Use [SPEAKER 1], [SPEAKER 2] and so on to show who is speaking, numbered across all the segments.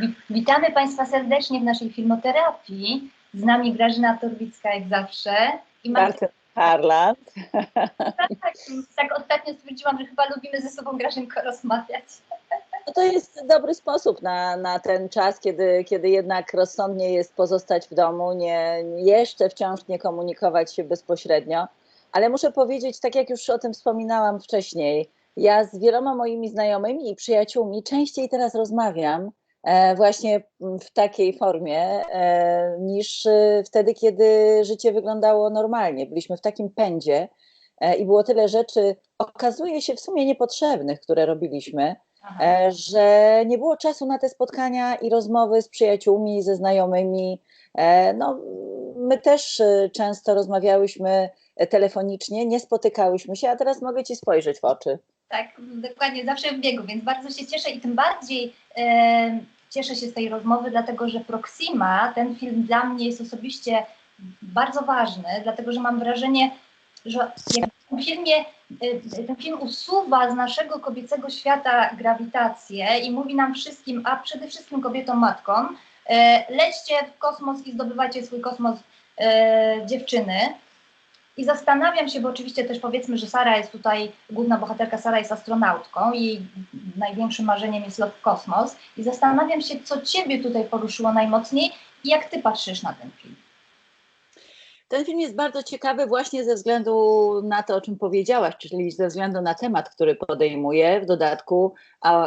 [SPEAKER 1] Wi- Witamy Państwa serdecznie w naszej filmoterapii. Z nami Grażyna Torbicka jak zawsze. I Marta,
[SPEAKER 2] Martin Harland.
[SPEAKER 1] tak, tak ostatnio stwierdziłam, że chyba lubimy ze sobą Grażynko rozmawiać.
[SPEAKER 2] No to jest dobry sposób na, na ten czas, kiedy, kiedy jednak rozsądnie jest pozostać w domu, nie, jeszcze wciąż nie komunikować się bezpośrednio. Ale muszę powiedzieć, tak jak już o tym wspominałam wcześniej, ja z wieloma moimi znajomymi i przyjaciółmi częściej teraz rozmawiam właśnie w takiej formie e, niż e, wtedy, kiedy życie wyglądało normalnie. Byliśmy w takim pędzie e, i było tyle rzeczy, okazuje się w sumie niepotrzebnych, które robiliśmy,
[SPEAKER 1] Aha.
[SPEAKER 2] e, że nie było czasu na te spotkania i rozmowy z przyjaciółmi, ze znajomymi. E, No, my też e, często rozmawiałyśmy e, telefonicznie, nie spotykałyśmy się, a teraz mogę ci spojrzeć w oczy.
[SPEAKER 1] Tak, dokładnie, zawsze w biegu, więc bardzo się cieszę i tym bardziej e, cieszę się z tej rozmowy, dlatego że Proxima, ten film dla mnie jest osobiście bardzo ważny, dlatego że mam wrażenie, że w tym filmie, e, ten film usuwa z naszego kobiecego świata grawitację i mówi nam wszystkim, a przede wszystkim kobietom matkom, e, lećcie w kosmos i zdobywajcie swój kosmos e, dziewczyny. I zastanawiam się, bo oczywiście też powiedzmy, że Sara jest tutaj, główna bohaterka Sara jest astronautką jej największym marzeniem jest lot w kosmos. I zastanawiam się, co Ciebie tutaj poruszyło najmocniej i jak Ty patrzysz na ten film.
[SPEAKER 2] Ten film jest bardzo ciekawy właśnie ze względu na to, o czym powiedziałaś, czyli ze względu na temat, który podejmuje. W dodatku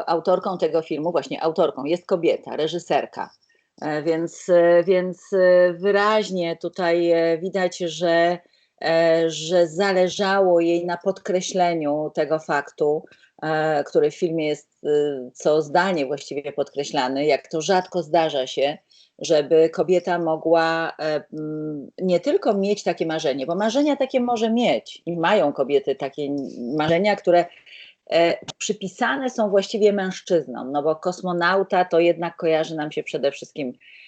[SPEAKER 2] autorką tego filmu, właśnie autorką, jest kobieta, reżyserka. E, Więc, e, więc e, wyraźnie tutaj widać, że, że zależało jej na podkreśleniu tego faktu, e, który w filmie jest e, co zdanie właściwie podkreślany, jak to rzadko zdarza się, żeby kobieta mogła e, mm, nie tylko mieć takie marzenie, bo marzenia takie może mieć i mają kobiety takie marzenia, które e, przypisane są właściwie mężczyznom, no bo kosmonauta to jednak kojarzy nam się przede wszystkim e,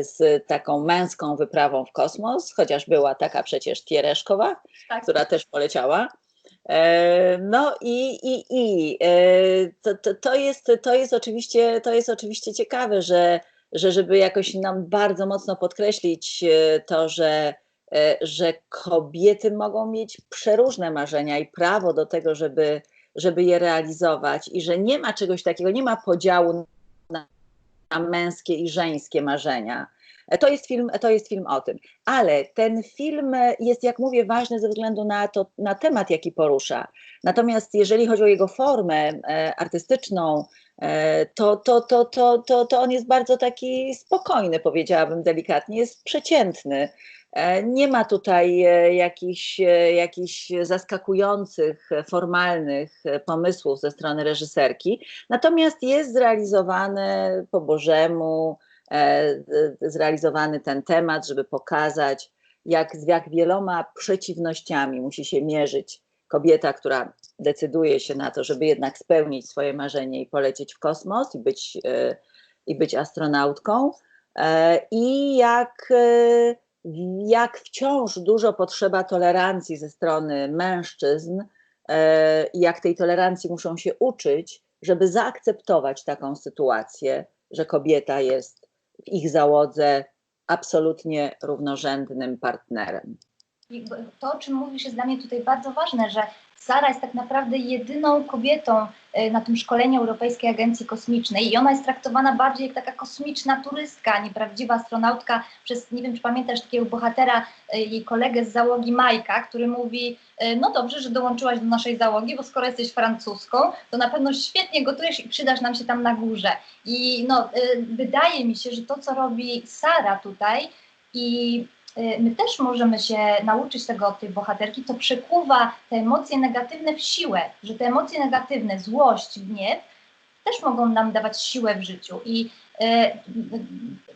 [SPEAKER 2] z taką męską wyprawą w kosmos, chociaż była taka przecież Tiereszkowa,
[SPEAKER 1] Tak,
[SPEAKER 2] która też poleciała. E, No i, i, i e, to, to, to, jest, to, jest oczywiście, to jest oczywiście ciekawe, że, że żeby jakoś nam bardzo mocno podkreślić e, to, że, e, że kobiety mogą mieć przeróżne marzenia i prawo do tego, żeby, żeby je realizować i że nie ma czegoś takiego, nie ma podziału na męskie i żeńskie marzenia. To jest, film, to jest film o tym. Ale ten film jest, jak mówię, ważny ze względu na, to, na temat, jaki porusza. Natomiast jeżeli chodzi o jego formę e, artystyczną, to, to, to, to, to, to on jest bardzo taki spokojny, powiedziałabym delikatnie, jest przeciętny. E, Nie ma tutaj e, jakichś, e, jakichś zaskakujących, formalnych pomysłów ze strony reżyserki, natomiast jest zrealizowany po Bożemu, zrealizowany ten temat, żeby pokazać, jak z jak wieloma przeciwnościami musi się mierzyć kobieta, która decyduje się na to, żeby jednak spełnić swoje marzenie i polecieć w kosmos i być, e, i być astronautką. E, I jak, e, jak wciąż dużo potrzeba tolerancji ze strony mężczyzn, i jak tej tolerancji muszą się uczyć, żeby zaakceptować taką sytuację, że kobieta jest w ich załodze absolutnie równorzędnym partnerem.
[SPEAKER 1] To, o czym mówisz, jest dla mnie tutaj bardzo ważne, że Sara jest tak naprawdę jedyną kobietą e, na tym szkoleniu Europejskiej Agencji Kosmicznej i ona jest traktowana bardziej jak taka kosmiczna turystka, a nie prawdziwa astronautka przez, nie wiem czy pamiętasz takiego bohatera, e, jej kolegę z załogi Majka, który mówi, e, no dobrze, że dołączyłaś do naszej załogi, bo skoro jesteś francuską, to na pewno świetnie gotujesz i przydasz nam się tam na górze. I no, wydaje mi się, że to, co robi Sara tutaj i my też możemy się nauczyć tego od tej bohaterki, to przekuwa te emocje negatywne w siłę, że te emocje negatywne, złość, gniew też mogą nam dawać siłę w życiu i y, y,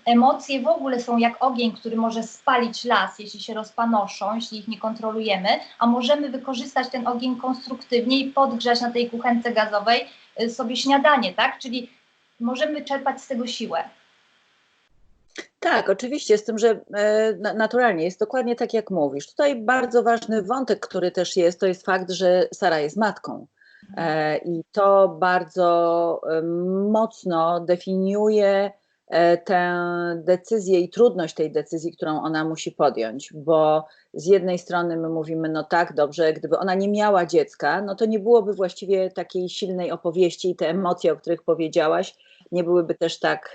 [SPEAKER 1] emocje w ogóle są jak ogień, który może spalić las, jeśli się rozpanoszą, jeśli ich nie kontrolujemy, a możemy wykorzystać ten ogień konstruktywnie i podgrzać na tej kuchence gazowej y, sobie śniadanie, tak? Czyli możemy czerpać z tego siłę.
[SPEAKER 2] Tak, oczywiście, z tym, że e, na- naturalnie jest dokładnie tak, jak mówisz. Tutaj bardzo ważny wątek, który też jest, to jest fakt, że Sara jest matką. E, I to bardzo e, mocno definiuje tę decyzję i trudność tej decyzji, którą ona musi podjąć, bo z jednej strony my mówimy, no tak, dobrze, gdyby ona nie miała dziecka, no to nie byłoby właściwie takiej silnej opowieści i te emocje, o których powiedziałaś, nie byłyby też tak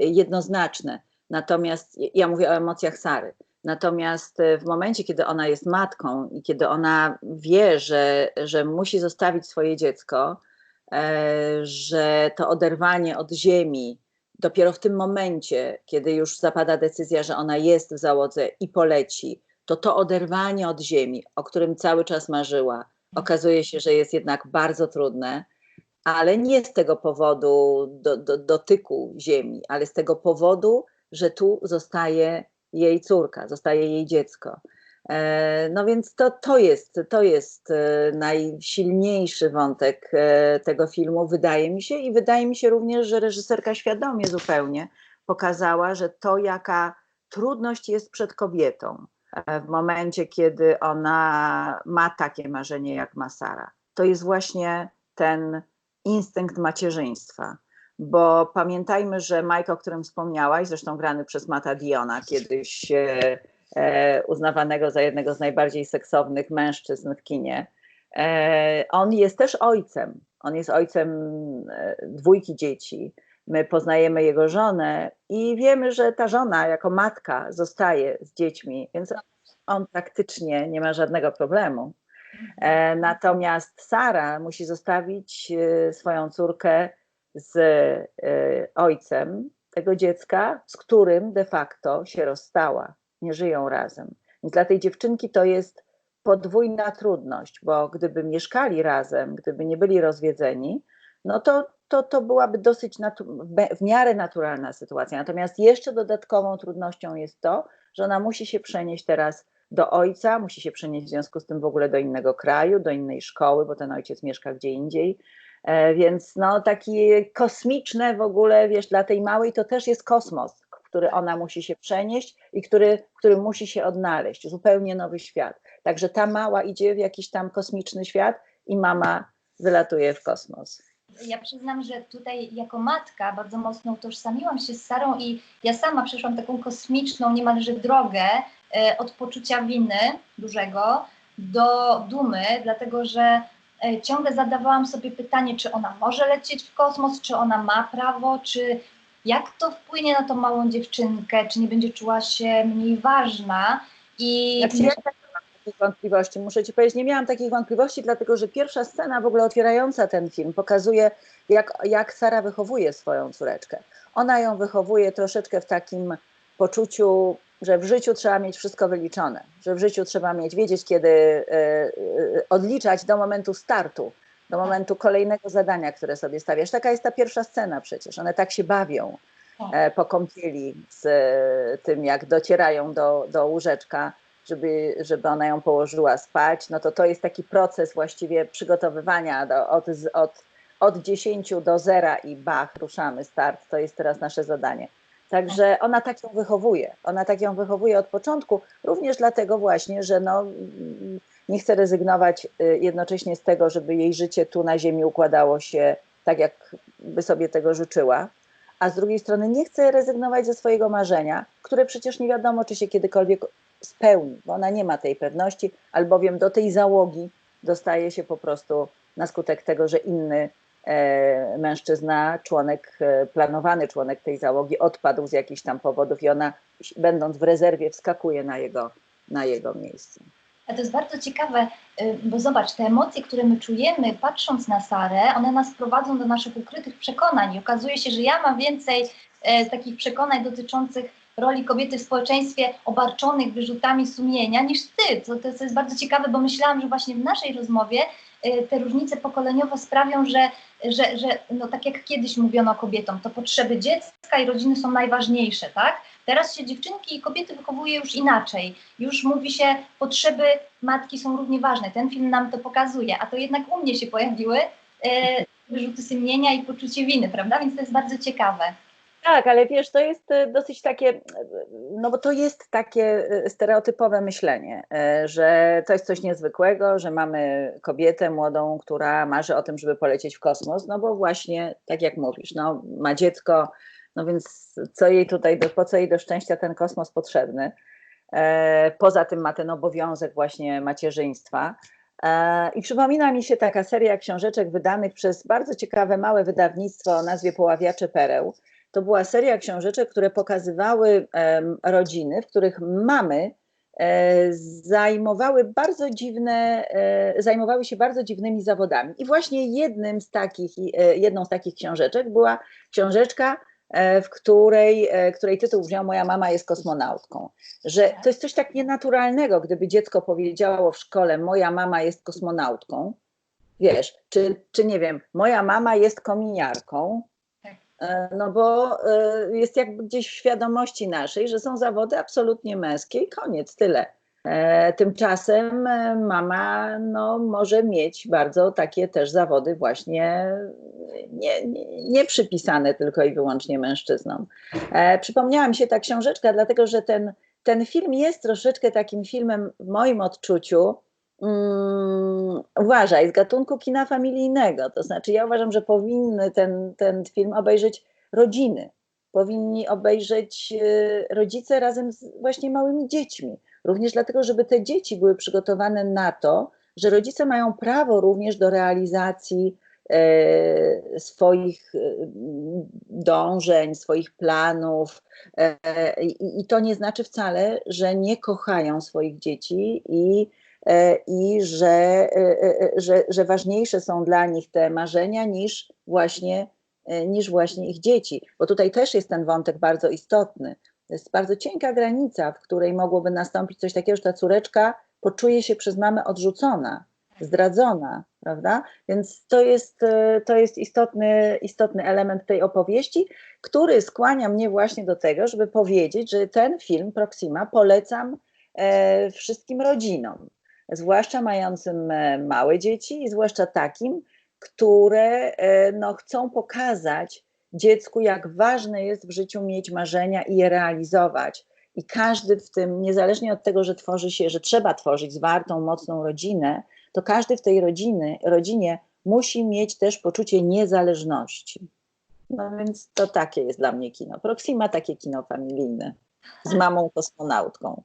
[SPEAKER 2] jednoznaczne. Natomiast ja mówię o emocjach Sary. Natomiast w momencie, kiedy ona jest matką i kiedy ona wie, że, że musi zostawić swoje dziecko, że to oderwanie od ziemi, dopiero w tym momencie, kiedy już zapada decyzja, że ona jest w załodze i poleci, to to oderwanie od ziemi, o którym cały czas marzyła, okazuje się, że jest jednak bardzo trudne, ale nie z tego powodu do, do, dotyku ziemi, ale z tego powodu, że tu zostaje jej córka, zostaje jej dziecko. No więc to, to, jest, to jest najsilniejszy wątek tego filmu, wydaje mi się, i wydaje mi się również, że reżyserka świadomie zupełnie pokazała, że to, jaka trudność jest przed kobietą w momencie, kiedy ona ma takie marzenie jak Masara. To jest właśnie ten instynkt macierzyństwa. Bo pamiętajmy, że Mike, o którym wspomniałaś, zresztą grany przez Mata Diona, kiedyś e, uznawanego za jednego z najbardziej seksownych mężczyzn w kinie, e, on jest też ojcem. On jest ojcem e, dwójki dzieci. My poznajemy jego żonę i wiemy, że ta żona jako matka zostaje z dziećmi, więc on praktycznie nie ma żadnego problemu. E, natomiast Sara musi zostawić e, swoją córkę z e, ojcem tego dziecka, z którym de facto się rozstała. Nie żyją razem. Więc dla tej dziewczynki to jest podwójna trudność, bo gdyby mieszkali razem, gdyby nie byli rozwiedzeni, no to, to, to byłaby dosyć w miarę naturalna sytuacja. Natomiast jeszcze dodatkową trudnością jest to, że ona musi się przenieść teraz do ojca, musi się przenieść w związku z tym w ogóle do innego kraju, do innej szkoły, bo ten ojciec mieszka gdzie indziej. E, więc no takie kosmiczne w ogóle, wiesz, dla tej małej to też jest kosmos, który ona musi się przenieść i który, który musi się odnaleźć, zupełnie nowy świat. Także ta mała idzie w jakiś tam kosmiczny świat i mama wylatuje w kosmos.
[SPEAKER 1] Ja przyznam, że tutaj jako matka bardzo mocno utożsamiłam się z Sarą i ja sama przeszłam taką kosmiczną niemalże drogę e, od poczucia winy dużego do dumy, dlatego że ciągle zadawałam sobie pytanie, czy ona może lecieć w kosmos, czy ona ma prawo, czy jak to wpłynie na tą małą dziewczynkę, czy nie będzie czuła się mniej ważna.
[SPEAKER 2] I ja tak takich wątpliwości. Muszę Ci powiedzieć, nie miałam takich wątpliwości, dlatego że pierwsza scena w ogóle otwierająca ten film pokazuje, jak, jak Sara wychowuje swoją córeczkę. Ona ją wychowuje troszeczkę w takim poczuciu, że w życiu trzeba mieć wszystko wyliczone, że w życiu trzeba mieć, wiedzieć, kiedy y, y, odliczać do momentu startu, do momentu kolejnego zadania, które sobie stawiasz. Taka jest ta pierwsza scena przecież. One tak się bawią e, po kąpieli z e, tym, jak docierają do, do łóżeczka żeby, żeby ona ją położyła spać, no to to jest taki proces właściwie przygotowywania do, od, od, od 10 do 0 i bach, ruszamy, start, to jest teraz nasze zadanie. Także ona tak ją wychowuje, ona tak ją wychowuje od początku, również dlatego właśnie, że no, nie chce rezygnować y, jednocześnie z tego, żeby jej życie tu na ziemi układało się tak, jak by sobie tego życzyła, a z drugiej strony nie chce rezygnować ze swojego marzenia, które przecież nie wiadomo, czy się kiedykolwiek spełni, bo ona nie ma tej pewności, albowiem do tej załogi dostaje się po prostu na skutek tego, że inny mężczyzna, członek, e, planowany członek tej załogi odpadł z jakichś tam powodów i ona, będąc w rezerwie, wskakuje na jego, na jego miejsce.
[SPEAKER 1] A to jest bardzo ciekawe, y, bo zobacz, te emocje, które my czujemy, patrząc na Sarę, one nas prowadzą do naszych ukrytych przekonań. I okazuje się, że ja mam więcej e, takich przekonań dotyczących roli kobiety w społeczeństwie obarczonych wyrzutami sumienia niż ty. To, to, jest bardzo ciekawe, bo myślałam, że właśnie w naszej rozmowie y, te różnice pokoleniowe sprawią, że, że, że no tak jak kiedyś mówiono kobietom, to potrzeby dziecka i rodziny są najważniejsze, tak? Teraz się dziewczynki i kobiety wychowuje już inaczej. Już mówi się, potrzeby matki są równie ważne. Ten film nam to pokazuje, a to jednak u mnie się pojawiły e, wyrzuty sumienia i poczucie winy, prawda? Więc to jest bardzo ciekawe.
[SPEAKER 2] Tak, ale wiesz, to jest e, dosyć takie, e, no bo to jest takie e, stereotypowe myślenie, że to jest coś niezwykłego, że mamy kobietę młodą, która marzy o tym, żeby polecieć w kosmos, no bo właśnie, tak jak mówisz, no ma dziecko, no więc co jej tutaj, po co jej do szczęścia ten kosmos potrzebny? Poza tym ma ten obowiązek właśnie macierzyństwa. I przypomina mi się taka seria książeczek wydanych przez bardzo ciekawe małe wydawnictwo o nazwie Poławiacze Pereł to była seria książeczek, które pokazywały rodziny, w których mamy e, zajmowały bardzo dziwne, e, zajmowały się bardzo dziwnymi zawodami. I właśnie jednym z takich, e, jedną z takich książeczek była książeczka, w której, której tytuł wziął Moja mama jest kosmonautką. Że to jest coś tak nienaturalnego, gdyby dziecko powiedziało w szkole Moja mama jest kosmonautką, wiesz, czy, czy nie wiem, moja mama jest kominiarką, no bo e, jest jakby gdzieś w świadomości naszej, że są zawody absolutnie męskie i koniec, tyle. E, tymczasem mama no, może mieć bardzo takie też zawody właśnie nie, nie, nie przypisane tylko i wyłącznie mężczyznom. Przypomniała mi się ta książeczka, dlatego że ten, ten film jest troszeczkę takim filmem w moim odczuciu, um, uważaj, z gatunku kina familijnego. To znaczy, ja uważam, że powinny ten, ten film obejrzeć rodziny. Powinni obejrzeć e, rodzice razem z właśnie małymi dziećmi. Również dlatego, żeby te dzieci były przygotowane na to, że rodzice mają prawo również do realizacji e, swoich e, dążeń, swoich planów. I to nie znaczy wcale, że nie kochają swoich dzieci i E, i że, e, e, że, że ważniejsze są dla nich te marzenia niż właśnie, niż właśnie ich dzieci. Bo tutaj też jest ten wątek bardzo istotny. To jest bardzo cienka granica, w której mogłoby nastąpić coś takiego, że ta córeczka poczuje się przez mamę odrzucona, zdradzona, prawda? Więc to jest, to jest istotny, istotny element tej opowieści, który skłania mnie właśnie do tego, żeby powiedzieć, że ten film Proxima polecam wszystkim rodzinom zwłaszcza mającym e, małe dzieci i zwłaszcza takim, które e, no, chcą pokazać dziecku, jak ważne jest w życiu mieć marzenia i je realizować. I każdy w tym, niezależnie od tego, że tworzy się, że trzeba tworzyć zwartą, mocną rodzinę, to każdy w tej rodziny, rodzinie musi mieć też poczucie niezależności. No więc to takie jest dla mnie kino. Proxima takie kino familijne z mamą kosmonautką.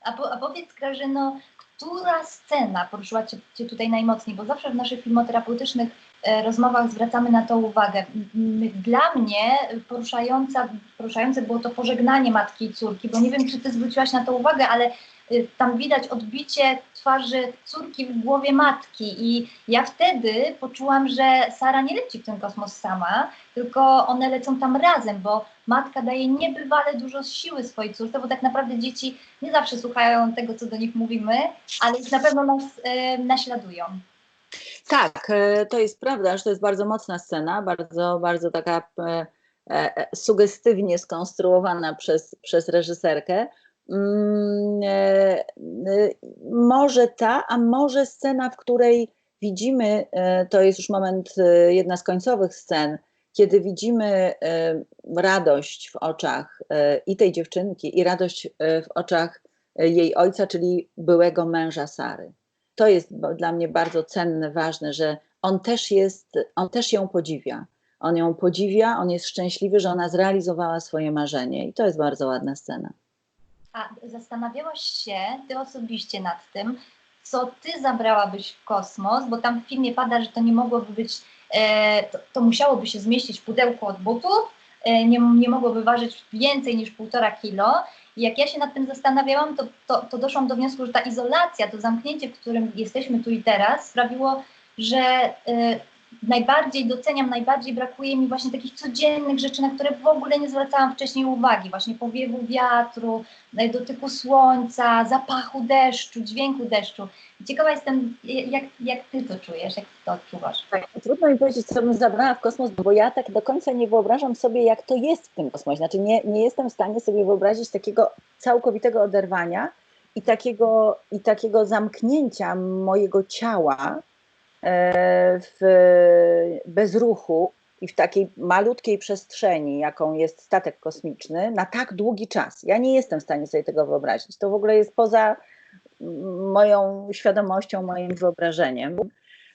[SPEAKER 1] A, po, a powiedz Grażyno, która scena poruszyła cię, tutaj najmocniej? Bo zawsze w naszych filmoterapeutycznych e, rozmowach zwracamy na to uwagę. Dla mnie poruszająca, poruszające było to pożegnanie matki i córki, bo nie wiem, czy ty zwróciłaś na to uwagę, ale y, tam widać odbicie twarzy córki w głowie matki i ja wtedy poczułam, że Sara nie leci w ten kosmos sama, tylko one lecą tam razem, bo matka daje niebywale dużo siły swojej córce, bo tak naprawdę dzieci nie zawsze słuchają tego, co do nich mówimy, ale na pewno nas e, naśladują.
[SPEAKER 2] Tak, e, to jest prawda, że to jest bardzo mocna scena, bardzo, bardzo taka e, e, sugestywnie skonstruowana przez, przez reżyserkę. Mm, e, e, może ta, a może scena, w której widzimy, e, to jest już moment, jedna z końcowych scen, kiedy widzimy radość w oczach i tej dziewczynki, i radość w oczach jej ojca, czyli byłego męża Sary. To jest dla mnie bardzo cenne, ważne, że on też jest, on też ją podziwia. On ją podziwia, on jest szczęśliwy, że ona zrealizowała swoje marzenie i to jest bardzo ładna scena.
[SPEAKER 1] A zastanawiałaś się ty osobiście nad tym, co ty zabrałabyś w kosmos, bo tam w filmie pada, że to nie mogłoby być, e, to, to, musiałoby się zmieścić w pudełku od butów, e, nie, nie mogłoby ważyć więcej niż półtora kilo. Jak ja się nad tym zastanawiałam, to, to, to doszłam do wniosku, że ta izolacja, to zamknięcie, w którym jesteśmy tu i teraz, sprawiło, że e, najbardziej doceniam, najbardziej brakuje mi właśnie takich codziennych rzeczy, na które w ogóle nie zwracałam wcześniej uwagi, właśnie powiewu wiatru, dotyku słońca, zapachu deszczu, dźwięku deszczu. ciekawa jestem, jak, jak ty to czujesz, jak to odczuwasz?
[SPEAKER 2] Tak, trudno mi powiedzieć, co bym zabrała w kosmos, bo ja tak do końca nie wyobrażam sobie, jak to jest w tym kosmosie. Znaczy nie, nie jestem w stanie sobie wyobrazić takiego całkowitego oderwania i takiego, i takiego zamknięcia mojego ciała E, w bezruchu i w takiej malutkiej przestrzeni, jaką jest statek kosmiczny, na tak długi czas. Ja nie jestem w stanie sobie tego wyobrazić. To w ogóle jest poza moją świadomością, moim wyobrażeniem.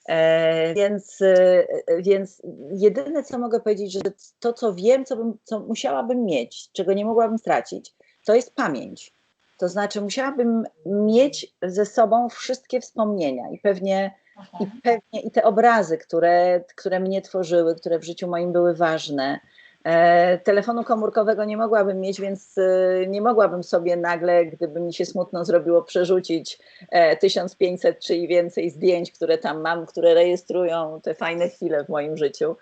[SPEAKER 2] E, więc, e, więc jedyne, co mogę powiedzieć, że to, co wiem, co, bym, co musiałabym mieć, czego nie mogłabym stracić, to jest pamięć. To znaczy, musiałabym mieć ze sobą wszystkie wspomnienia i pewnie, i pewnie i te obrazy, które, które mnie tworzyły, które w życiu moim były ważne. E, telefonu komórkowego nie mogłabym mieć, więc e, nie mogłabym sobie nagle, gdyby mi się smutno zrobiło, przerzucić e, 1500 czy i więcej zdjęć, które tam mam, które rejestrują te fajne chwile w moim życiu.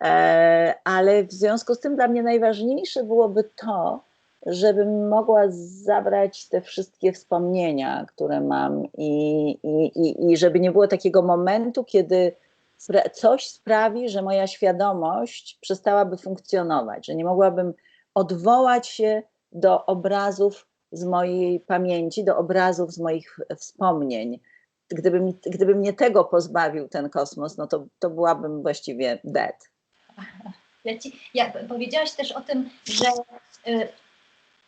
[SPEAKER 2] E, ale w związku z tym dla mnie najważniejsze byłoby to, żebym mogła zabrać te wszystkie wspomnienia, które mam, i, i, i, żeby nie było takiego momentu, kiedy coś sprawi, że moja świadomość przestałaby funkcjonować, że nie mogłabym odwołać się do obrazów z mojej pamięci, do obrazów z moich wspomnień. Gdyby, gdyby mnie tego pozbawił ten kosmos, no to, to byłabym właściwie dead.
[SPEAKER 1] Ja ci, ja, powiedziałaś też o tym, że y,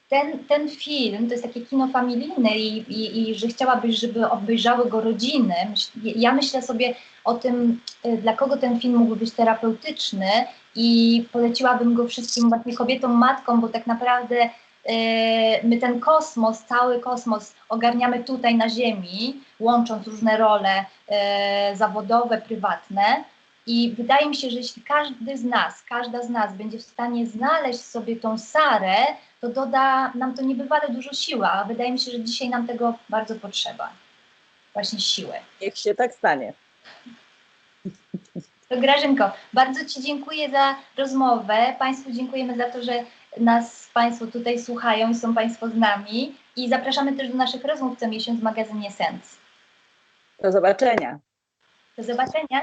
[SPEAKER 1] ten, ten film to jest takie kino familijne i, i, i że chciałabyś, żeby obejrzały go rodziny. Ja myślę sobie o tym, y, dla kogo ten film mógłby być terapeutyczny i poleciłabym go wszystkim właśnie kobietom, matkom, bo tak naprawdę y, my ten kosmos, cały kosmos ogarniamy tutaj na Ziemi, łącząc różne role y, zawodowe, prywatne. I wydaje mi się, że jeśli każdy z nas, każda z nas będzie w stanie znaleźć sobie tą Sarę, to doda nam to niebywale dużo siły, a wydaje mi się, że dzisiaj nam tego bardzo potrzeba. Właśnie siły.
[SPEAKER 2] Niech się tak stanie.
[SPEAKER 1] To Grażynko, bardzo Ci dziękuję za rozmowę. Państwu dziękujemy za to, że nas Państwo tutaj słuchają i są Państwo z nami. I zapraszamy też do naszych rozmów co miesiąc w magazynie Sens.
[SPEAKER 2] Do zobaczenia.
[SPEAKER 1] Do zobaczenia.